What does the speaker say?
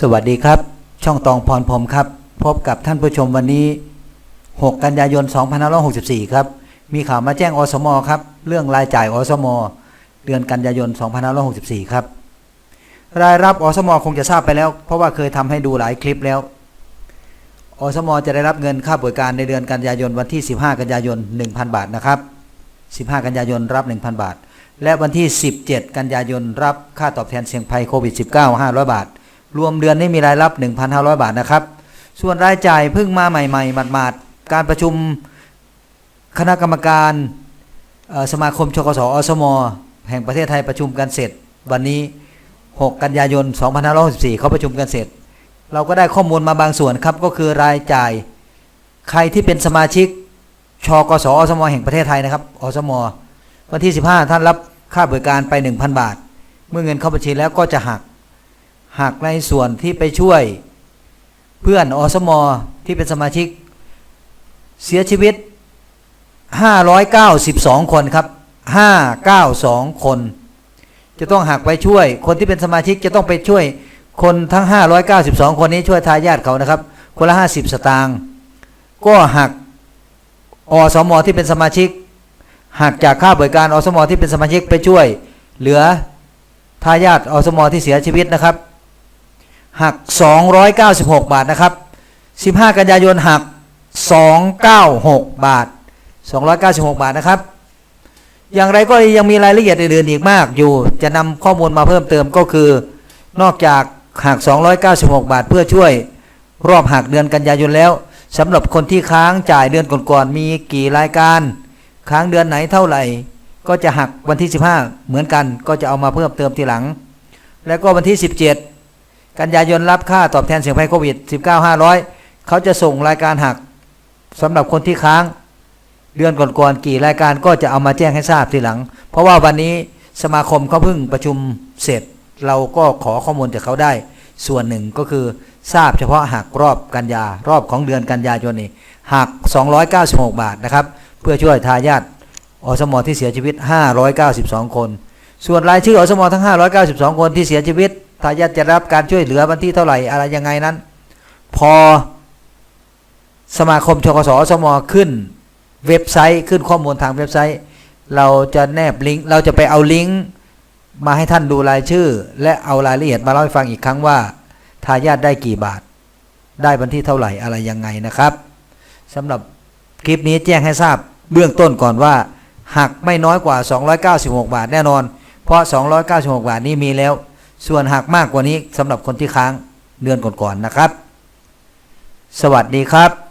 สวัสดีครับ ช่องตองพรพรมครับ พบกับท่านผู้ชมวันนี้ 6 กันยายน 2564 ครับ มีข่าวมาแจ้งอสมครับ เรื่องรายจ่ายอสม เดือนกันยายน 2564 ครับ รายรับอสมคงจะทราบไปแล้ว เพราะว่าเคยทำให้ดูหลายคลิปแล้ว อสมจะได้รับเงินค่าบริการในเดือนกันยายนวันที่ 15 กันยายน 1,000 บาทนะครับ 15 กันยายนรับ 1,000 บาท และวันที่ 17 กันยายนรับค่าตอบแทนเสี่ยงภัยโควิด -19 500 บาท รวมเดือนนี้มีรายรับ 1,500 บาทนะครับ ส่วนรายจ่ายเพิ่งมาใหม่ๆหมาดๆการประชุมคณะกรรมการสมาคมชกสอสม แห่งประเทศไทยประชุมกันเสร็จ วันนี้ 6 กันยายน 2564เขาประชุมกันเสร็จ เราก็ได้ข้อมูลมาบางส่วนครับ ก็คือรายจ่ายใครที่เป็นสมาชิกชกสอสม แห่งประเทศไทยนะครับอสม วันที่ 15 ท่านรับค่าบริการไป 1,000 บาท เมื่อเงินเข้าบัญชีแล้วก็จะหัก หักในส่วนที่ไปช่วยเพื่อนอสมอที่เป็นสมาชิก เสียชีวิต 592 คนครับ 592 คน จะต้องหักไปช่วย คนที่เป็นสมาชิกจะต้องไปช่วย คนทั้ง 592 คนนี้ช่วยทายาทเขานะครับ คนละ 50 สตางค์ก็หักอสมอที่เป็นสมาชิกหักจากค่าบริการอสมอที่เป็นสมาชิกไปช่วย เหลือทายาทอสมอที่เสียชีวิตนะครับ หัก 296 บาทนะครับ 15 กันยายนหัก 296 บาท 296 บาทนะครับ อย่างไรก็ยังมีรายละเอียดอื่นๆอีกมากอยู่ จะนำข้อมูลมาเพิ่มเติมก็คือ นอกจากหัก 296 บาทเพื่อช่วยรอบหักเดือนกันยายนแล้วสำหรับคนที่ค้างจ่ายเดือนก่อนๆมีกี่รายการ ค้างเดือนไหนเท่าไหร่ ก็จะหักวันที่ 15 เหมือนกันก็จะเอามาเพิ่มเติมทีหลัง แล้วก็วันที่ 17 กันยายนรับค่าตอบแทนเสี่ยงภัยโควิด 19 500 เขาจะส่งรายการหักสำหรับคนที่ค้างเดือนก่อนๆกี่รายการก็จะเอามาแจ้งให้ทราบทีหลัง เพราะว่าวันนี้สมาคมเขาเพิ่งประชุมเสร็จ เราก็ขอข้อมูลจากเขาได้ ส่วนหนึ่งก็คือทราบเฉพาะหักรอบกันยารอบของเดือนกันยายนนี่หัก 296 บาทนะครับ เพื่อช่วยทายาทอสมอที่เสียชีวิต 592 คน ส่วนรายชื่ออสมอทั้ง 592 คนที่เสียชีวิตายาทจะรับการช่วยเหลือวันที่เท่าไหร่อะไรยังไงนั้น พอสมาคมชกสสมขึ้นเว็บไซต์ขึ้นข้อมูลทางเว็บไซต์ เราจะแนบลิงก์เราจะไปเอาลิงก์มาให้ท่านดูรายชื่อ และเอารายละเอียดมาเล่าให้ฟังอีกครั้งว่าทายาทได้กี่บาท ได้วันที่เท่าไหร่อะไรยังไงนะครับสำหรับคลิปนี้แจ้งให้ทราบเบื้องต้นก่อนว่าหักไม่น้อยกว่า 296 บาทแน่นอน เพราะ 296 บาทนี้มีแล้ว ส่วนหากมากกว่านี้สำหรับคนที่ค้างเดือนก่อนๆนะครับ สวัสดีครับ